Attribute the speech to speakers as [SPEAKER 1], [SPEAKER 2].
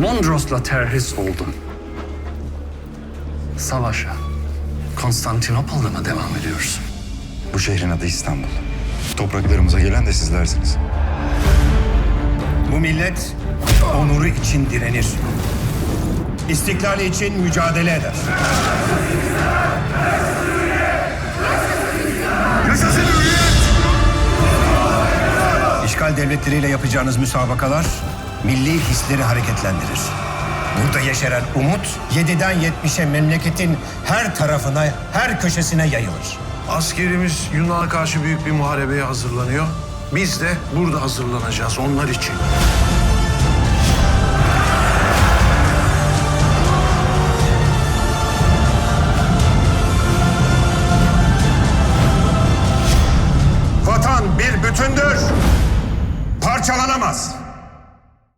[SPEAKER 1] Mondros'la terhis oldum. Savaşa Konstantinopol'da mı devam ediyoruz?
[SPEAKER 2] Bu şehrin adı İstanbul. Topraklarımıza gelen de sizlersiniz.
[SPEAKER 3] Bu millet onuru için direnir. İstiklali için mücadele eder.
[SPEAKER 4] Yaşasın hürriyet!
[SPEAKER 3] İşgal devletleriyle yapacağınız müsabakalar milli hisleri hareketlendirir. Burada yeşeren umut 7'den 70'e memleketin her tarafına, her köşesine yayılır.
[SPEAKER 4] Askerimiz Yunan'a karşı büyük bir muharebeye hazırlanıyor. Biz de burada hazırlanacağız onlar için. Vatan bir bütündür. Parçalanamaz.